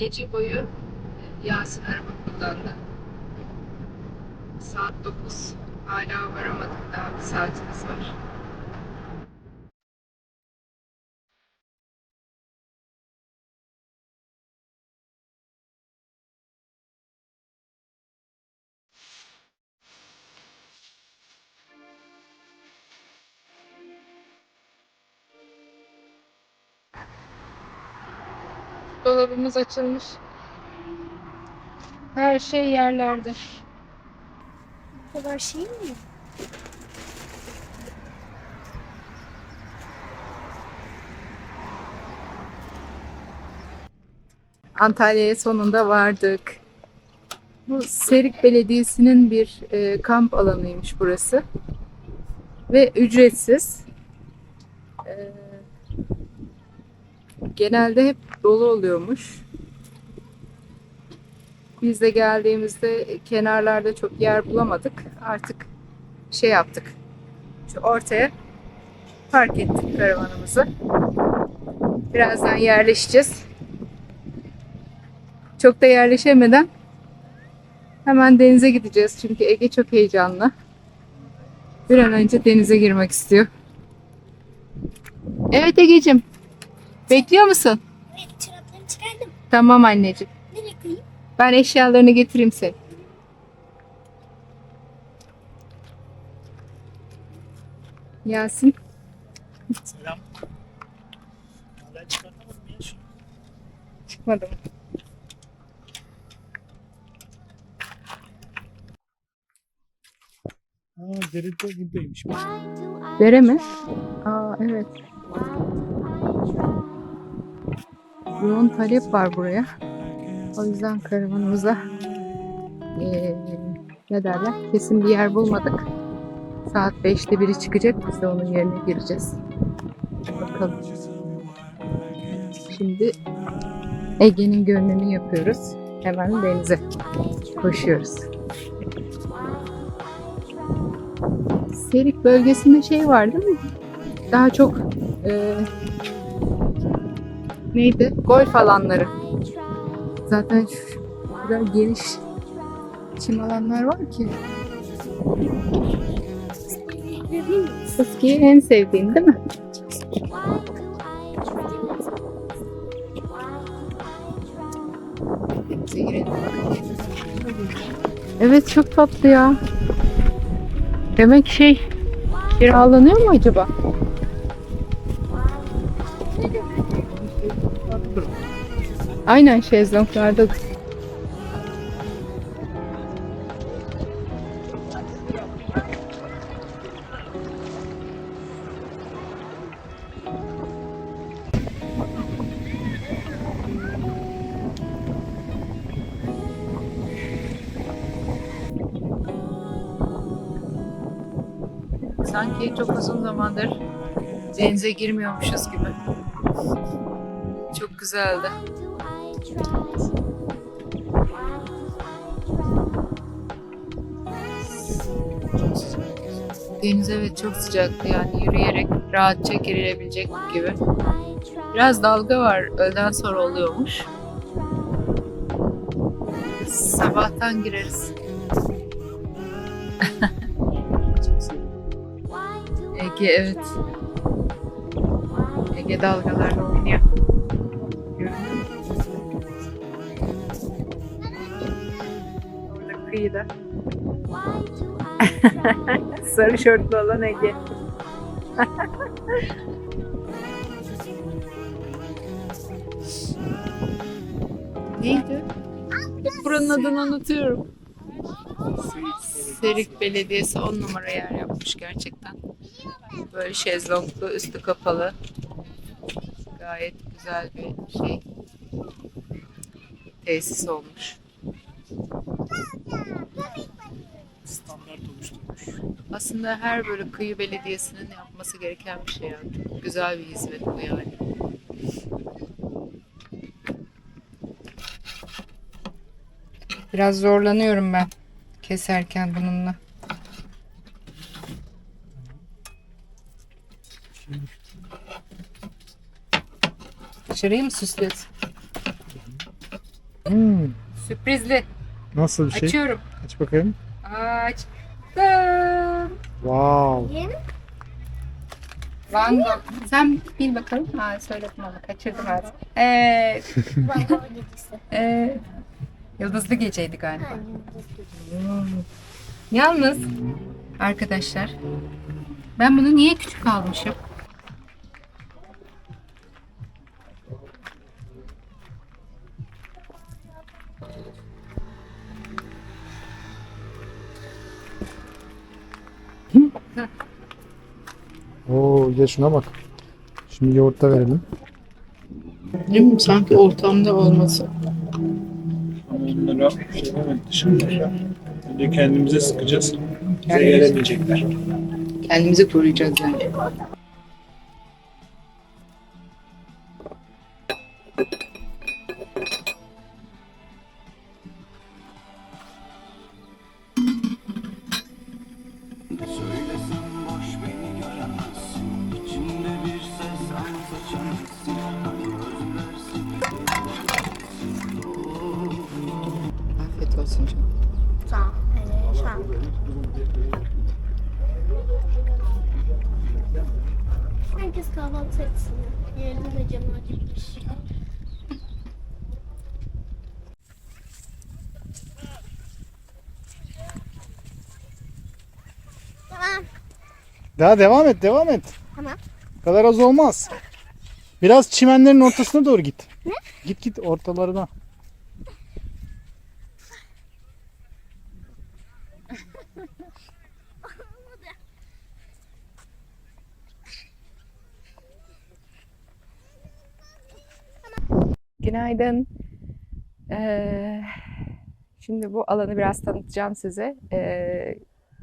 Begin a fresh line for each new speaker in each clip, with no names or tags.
Gece boyu Yasin araba kullandı. Saat 9. Hala varamadık daha bir saatimiz var. Dolabımız açılmış. Her şey yerlerde.
Bu kadar şey mi?
Antalya'ya sonunda vardık. Bu Serik Belediyesi'nin bir e, kamp alanıymış burası. Ve ücretsiz. E, genelde hep dolu oluyormuş. Biz de geldiğimizde kenarlarda çok yer bulamadık. Artık şey yaptık. Şu ortaya park ettik karavanımızı. Birazdan yerleşeceğiz. Çok da yerleşemeden hemen denize gideceğiz. Çünkü Ege çok heyecanlı. Bir an önce denize girmek istiyor. Evet Ege'cim. Bekliyor musun?
Evet çoraplarımı çıkardım.
Tamam anneciğim.
Nereye koyayım?
Ben eşyalarını getireyim seni. Yasin.
Selam. Hala çıkartamadım ya şunu.
Çıkmadım.
Aa deri de buradaymış.
Dere mi? Aa evet. Yoğun talep var buraya. O yüzden karavanımıza eee, ne derler? Kesin bir yer bulmadık. Saat 5'te biri çıkacak. Biz de onun yerine gireceğiz. Bakalım. Şimdi Ege'nin gönlünü yapıyoruz. Hemen denize koşuyoruz. Serik bölgesinde şey var değil mi? Daha çok eee, neydi? Golf alanları. Zaten şu kadar geniş çim alanlar var ki. Fıskiyi en sevdiğin değil mi? Evet çok tatlı ya. Demek şey kiralanıyor mu acaba? Aynen şezlonglarda. Sanki çok uzun zamandır denize girmiyormuşuz gibi. Çok güzeldi. Deniz evet çok sıcaktı yani yürüyerek rahatça girilebilecek gibi. Biraz dalga var öğleden sonra oluyormuş. Sabahtan gireriz. Ege evet. Ege dalgalarla oynuyor. Orada kıyıda. Sarı şortlu olan Ege. Neydi? Buranın adını unutuyorum. Serik Belediyesi on numara yer yapmış gerçekten. Böyle şezlonglu, üstü kapalı. Gayet güzel bir şey. Tesis olmuş.
Standart oluşturmuş.
Aslında her böyle kıyı belediyesinin yapması gereken bir şey yani. Çok güzel bir hizmet bu yani. Biraz zorlanıyorum ben keserken bununla. Dışarıyı mı süslesin?
Hmm,
Sürprizli.
nasıl bir şey?
Açıyorum.
Aç bakayım.
Açtım.
Wow.
Van Gogh. Sen bil bakalım. Ha söyledim onu. Kaçırdım artık. Ee,
Van Gogh gecesi.
e, yıldızlı geceydi galiba.
Ha.
Yalnız arkadaşlar ben bunu niye küçük almışım?
Oo gel şuna bak. Şimdi yoğurtta verelim.
Değil mi? Sanki ortamda olması.
Şey demek dışarıda. Önce kendimize sıkacağız. Bize gelemeyecekler.
Kendimizi koruyacağız yani.
Daha devam et, devam et.
Tamam.
Bu kadar az olmaz. Biraz çimenlerin ortasına doğru git. Ne? Git git ortalarına.
Günaydın. Ee, şimdi bu alanı biraz tanıtacağım size. Ee,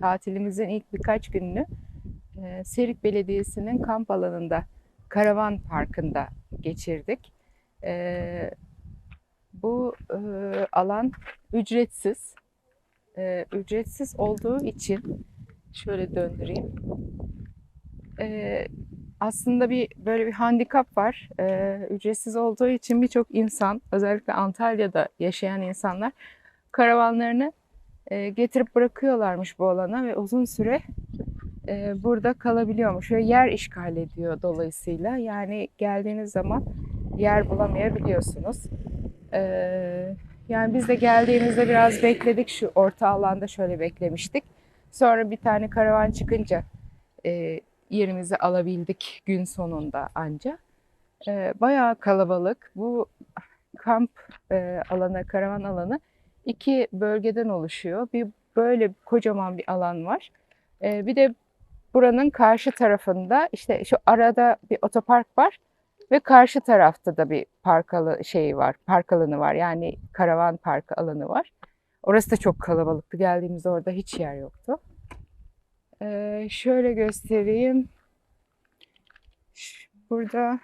tatilimizin ilk birkaç gününü e, Serik Belediyesi'nin kamp alanında, Karavan Parkı'nda geçirdik. Ee, bu e, alan ücretsiz. Ücretsiz olduğu için şöyle döndüreyim. Aslında bir böyle bir handikap var. Ücretsiz olduğu için birçok insan, özellikle Antalya'da yaşayan insanlar karavanlarını e, getirip bırakıyorlarmış bu alana ve uzun süre e, burada kalabiliyormuş ve yer işgal ediyor dolayısıyla. Yani geldiğiniz zaman yer bulamayabiliyorsunuz. Ee, yani biz de geldiğimizde biraz bekledik şu orta alanda şöyle beklemiştik. Sonra bir tane karavan çıkınca e, yerimizi alabildik gün sonunda anca. Ee, bayağı kalabalık. Bu kamp e, alanı, karavan alanı iki bölgeden oluşuyor. Bir böyle kocaman bir alan var. Ee, bir de buranın karşı tarafında işte şu arada bir otopark var ve karşı tarafta da bir park alanı şey var, park alanı var. Yani karavan park alanı var. Orası da çok kalabalıktı. Geldiğimizde orada hiç yer yoktu. Ee, şöyle göstereyim. Burada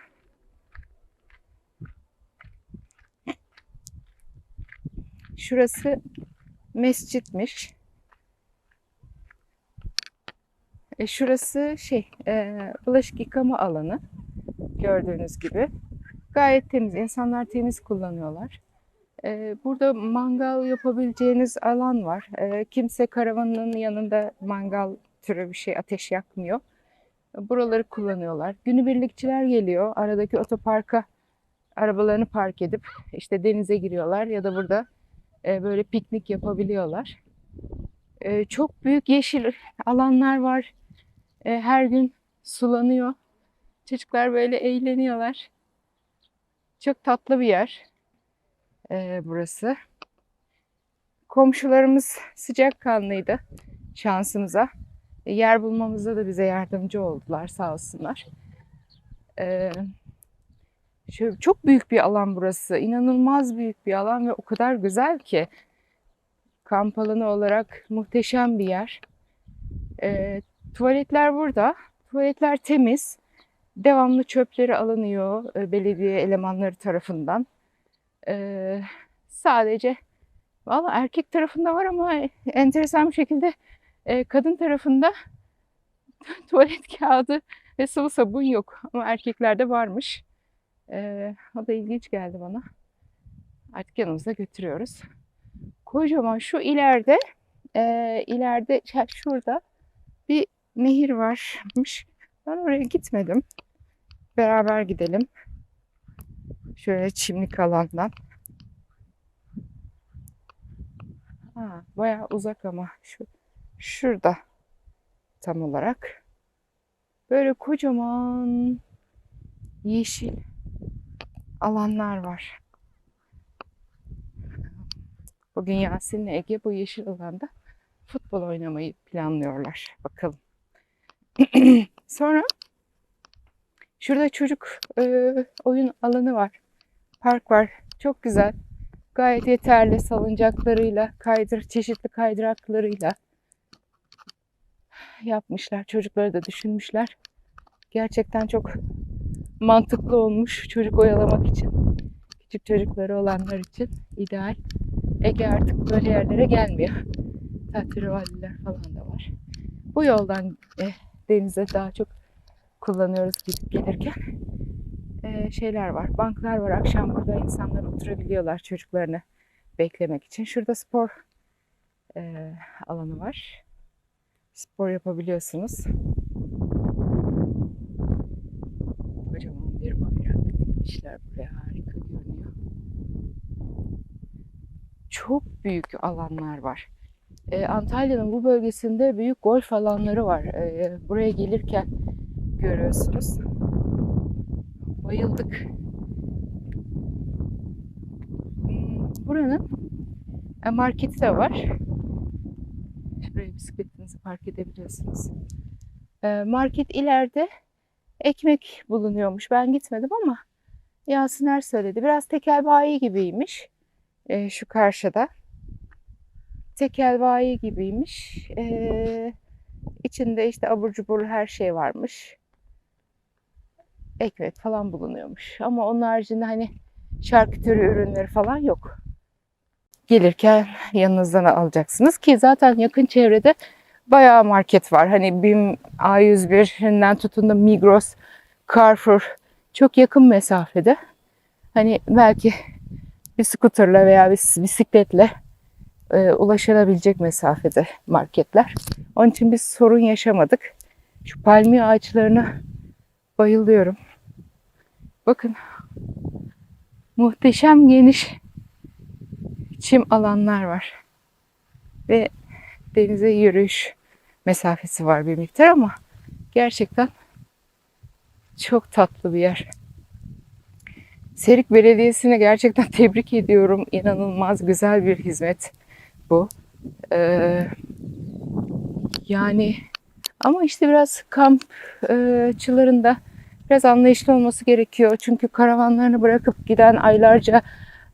şurası mescitmiş. E, şurası şey e, bulaşık yıkama alanı gördüğünüz gibi. Gayet temiz. İnsanlar temiz kullanıyorlar. E, burada mangal yapabileceğiniz alan var. E, kimse karavanın yanında mangal türü bir şey ateş yakmıyor. Buraları kullanıyorlar. Günübirlikçiler geliyor. Aradaki otoparka arabalarını park edip işte denize giriyorlar ya da burada e, böyle piknik yapabiliyorlar. E, çok büyük yeşil alanlar var. E, her gün sulanıyor. Çocuklar böyle eğleniyorlar. Çok tatlı bir yer e, burası. Komşularımız sıcakkanlıydı şansımıza. E, yer bulmamızda da bize yardımcı oldular sağ olsunlar. Ee, şöyle çok büyük bir alan burası. İnanılmaz büyük bir alan ve o kadar güzel ki. Kamp alanı olarak muhteşem bir yer. Ee, tuvaletler burada. Tuvaletler temiz. Devamlı çöpleri alınıyor e, belediye elemanları tarafından. Ee, sadece valla erkek tarafında var ama enteresan bir şekilde e, kadın tarafında tuvalet kağıdı ve sıvı sabun yok. Ama erkeklerde varmış. E, o da ilginç geldi bana. Artık yanımıza götürüyoruz. Kocaman şu ileride eee, ileride şurada bir nehir varmış. Ben oraya gitmedim. Beraber gidelim. Şöyle çimlik alandan. Ha, bayağı uzak ama şu şurada tam olarak. Böyle kocaman yeşil alanlar var. Bugün Yasin'le Ege bu yeşil alanda futbol oynamayı planlıyorlar. Bakalım. Sonra şurada çocuk e, oyun alanı var. Park var. Çok güzel. Gayet yeterli salıncaklarıyla, kaydır, çeşitli kaydıraklarıyla yapmışlar. Çocukları da düşünmüşler. Gerçekten çok mantıklı olmuş çocuk oyalamak için. Küçük çocukları olanlar için ideal. Ege artık böyle yerlere gelmiyor. Tatilvaliler falan da var. Bu yoldan e, denize daha çok kullanıyoruz gidip gelirken. E, şeyler var, banklar var. Akşam burada insanlar oturabiliyorlar çocuklarını beklemek için. Şurada spor e, alanı var. Spor yapabiliyorsunuz. Kocaman bir bayrak dikmişler buraya. Harika görünüyor. Çok büyük alanlar var. Ee, Antalya'nın bu bölgesinde büyük golf alanları var. Ee, buraya gelirken görüyorsunuz. Bayıldık. Hmm, Buranın e, marketi de var. Şuraya bisikletinizi park edebiliyorsunuz. Ee, market ileride ekmek bulunuyormuş. Ben gitmedim ama Yasiner söyledi. Biraz tekel bayi gibiymiş. Ee, şu karşıda. Tekel bayi gibiymiş. Ee, içinde işte abur cubur her şey varmış. Ekmek falan bulunuyormuş. Ama onun haricinde hani şarküteri ürünleri falan yok. Gelirken yanınızdan alacaksınız ki zaten yakın çevrede bayağı market var. Hani BİM A101'inden tutun da Migros, Carrefour çok yakın mesafede. Hani belki bir scooterla veya bir bisikletle e, ulaşılabilecek mesafede marketler. Onun için biz sorun yaşamadık. Şu palmiye ağaçlarına bayılıyorum. Bakın muhteşem geniş çim alanlar var. Ve denize yürüyüş mesafesi var bir miktar ama gerçekten çok tatlı bir yer. Serik Belediyesi'ne gerçekten tebrik ediyorum. İnanılmaz güzel bir hizmet bu. Ee, yani ama işte biraz kampçıların da biraz anlayışlı olması gerekiyor. Çünkü karavanlarını bırakıp giden aylarca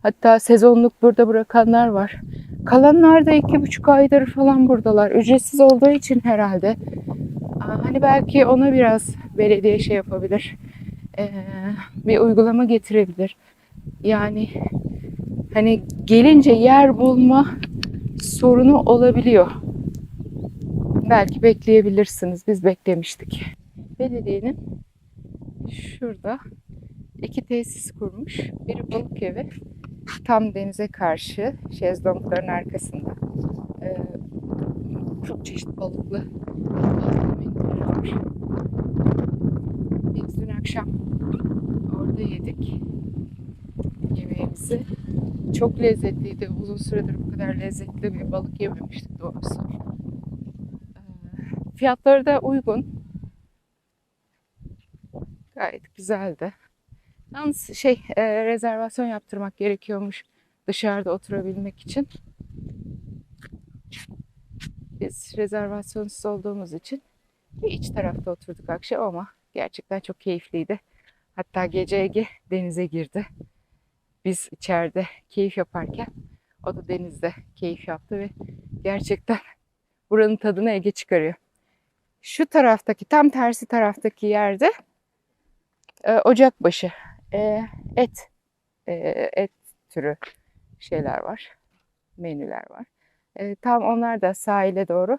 hatta sezonluk burada bırakanlar var. Kalanlar da iki buçuk aydır falan buradalar. Ücretsiz olduğu için herhalde. Hani belki ona biraz belediye şey yapabilir. Ee, bir uygulama getirebilir. Yani hani gelince yer bulma sorunu olabiliyor. Belki bekleyebilirsiniz. Biz beklemiştik. Belediyenin şurada iki tesis kurmuş. Biri balık evi. Tam denize karşı şezlongların arkasında. Ee, çok çeşit balıklı. Biz dün akşam orada yedik yemeğimizi. Çok lezzetliydi. Uzun süredir bu kadar lezzetli bir balık yememiştik doğrusu. Ee, Fiyatları da uygun. Gayet güzeldi. Yalnız şey e, rezervasyon yaptırmak gerekiyormuş dışarıda oturabilmek için. Biz rezervasyonsuz olduğumuz için bir iç tarafta oturduk akşam ama gerçekten çok keyifliydi. Hatta gece Ege denize girdi. Biz içeride keyif yaparken o da denizde keyif yaptı ve gerçekten buranın tadını Ege çıkarıyor. Şu taraftaki tam tersi taraftaki yerde e, Ocakbaşı e, et e, et türü şeyler var. Menüler var. E, tam onlar da sahile doğru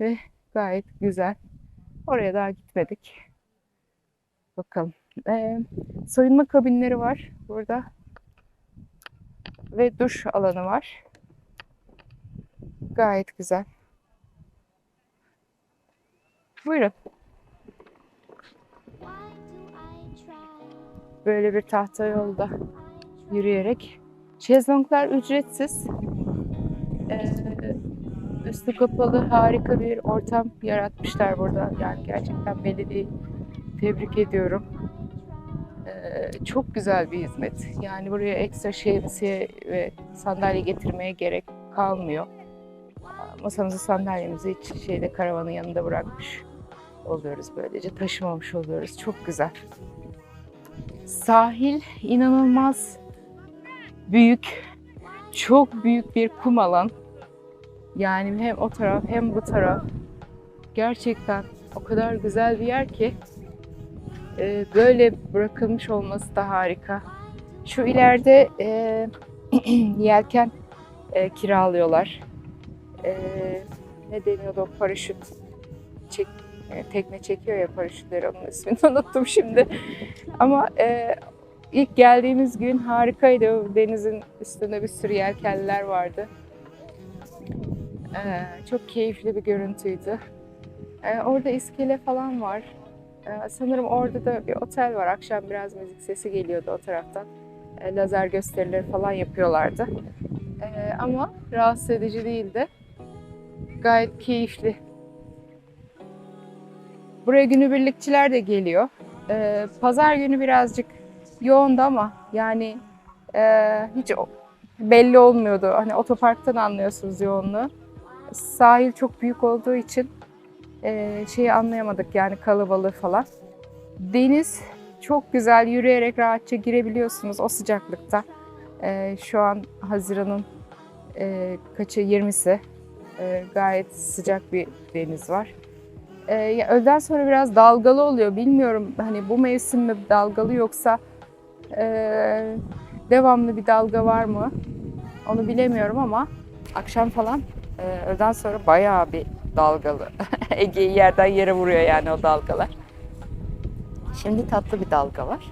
ve gayet güzel. Oraya daha gitmedik. Bakalım. E, soyunma kabinleri var burada. Ve duş alanı var. Gayet güzel. Buyurun. Böyle bir tahta yolda yürüyerek. Şezlonglar ücretsiz. Ee, üstü kapalı harika bir ortam yaratmışlar burada. Yani gerçekten belediyeyi tebrik ediyorum. Çok güzel bir hizmet. Yani buraya ekstra şemsiye ve sandalye getirmeye gerek kalmıyor. Masamızı sandalyemizi hiç şeyde karavanın yanında bırakmış oluyoruz böylece. Taşımamış oluyoruz. Çok güzel. Sahil inanılmaz büyük. Çok büyük bir kum alan. Yani hem o taraf hem bu taraf. Gerçekten o kadar güzel bir yer ki e, böyle bırakılmış olması da harika. Şu ileride e, yelken e, kiralıyorlar. E, ne deniyordu o paraşüt çek, e, tekne çekiyor ya paraşütleri onun ismini unuttum şimdi. Ama e, ilk geldiğimiz gün harikaydı. O denizin üstünde bir sürü yelkenliler vardı. E, çok keyifli bir görüntüydü. E, orada iskele falan var. E, sanırım orada da bir otel var. Akşam biraz müzik sesi geliyordu o taraftan. E, lazer gösterileri falan yapıyorlardı. E, ama rahatsız edici değildi. Gayet keyifli. Buraya günübirlikçiler de geliyor. Pazar günü birazcık yoğundu ama yani e, hiç belli olmuyordu. Hani otoparktan anlıyorsunuz yoğunluğu. Sahil çok büyük olduğu için e, şeyi anlayamadık yani kalabalığı falan. Deniz çok güzel yürüyerek rahatça girebiliyorsunuz o sıcaklıkta. E, şu an Haziran'ın e, kaçı 20'si E, gayet sıcak bir deniz var. E, öğleden sonra biraz dalgalı oluyor bilmiyorum hani bu mevsim mi dalgalı yoksa e, devamlı bir dalga var mı onu bilemiyorum ama akşam falan e, öğleden sonra bayağı bir dalgalı. Ege'yi yerden yere vuruyor yani o dalgalar. Şimdi tatlı bir dalga var.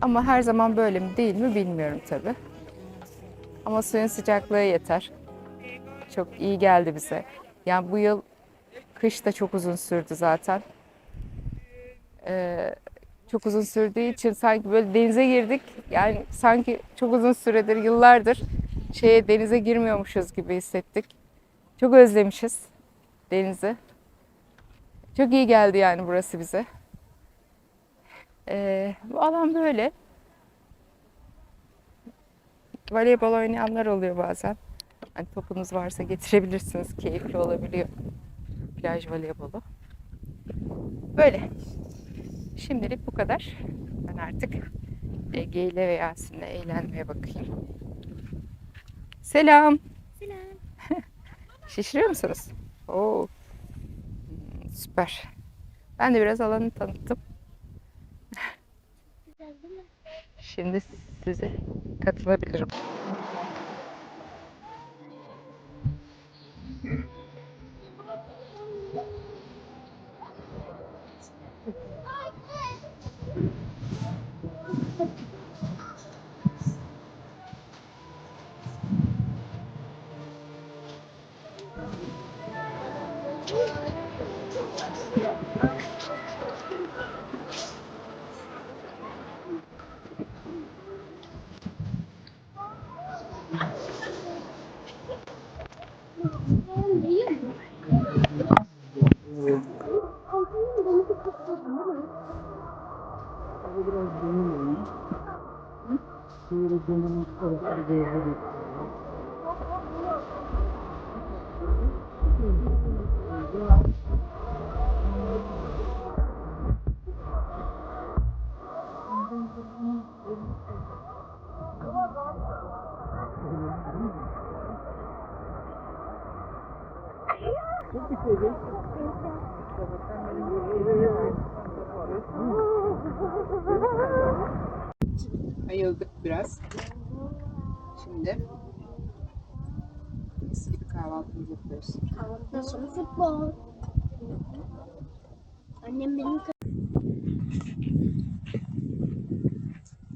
Ama her zaman böyle mi değil mi bilmiyorum tabii. Ama suyun sıcaklığı yeter. Çok iyi geldi bize. Yani bu yıl kış da çok uzun sürdü zaten. Ee, çok uzun sürdüğü için sanki böyle denize girdik. Yani sanki çok uzun süredir, yıllardır şeye denize girmiyormuşuz gibi hissettik. Çok özlemişiz denizi. Çok iyi geldi yani burası bize. Ee, bu alan böyle. Voleybol oynayanlar oluyor bazen. Hani topunuz varsa getirebilirsiniz. Keyifli olabiliyor. Plaj voleybolu. Böyle. Şimdilik bu kadar. Ben artık Ege ile ve Yasin'le eğlenmeye bakayım. Selam.
Selam.
Şişiriyor musunuz? Oo. Hmm, Süper. Ben de biraz alanı tanıttım. Şimdi size katılabilirim. よし! Ayıldık biraz. Şimdi mis gibi kahvaltımızı yapıyoruz.
Kahvaltıdan sonra futbol. Annem benim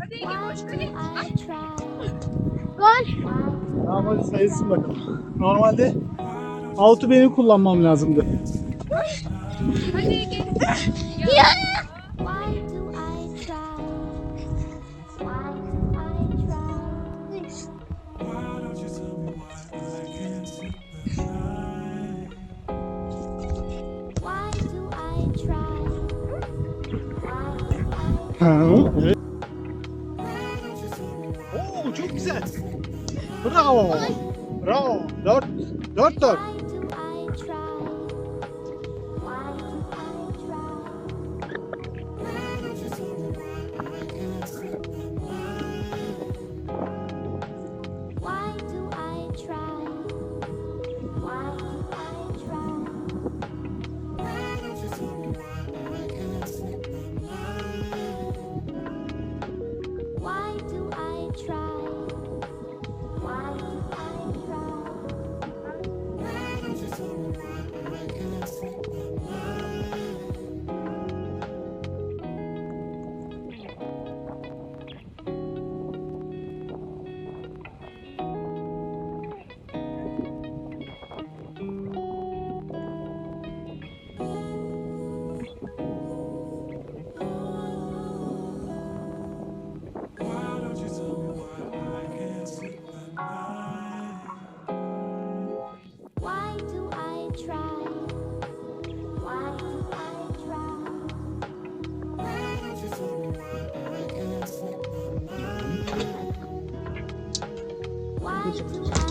Hadi Ege boş
Gol.
Tamam hadi sayılsın bakalım. Normalde out'u benim kullanmam lazımdı.
Ya.
Why do I try? Why do I try? Why do I try?
Hı, evet. Oo çok güzel. Bravo. Bravo. Dört. Dört dört. কিছু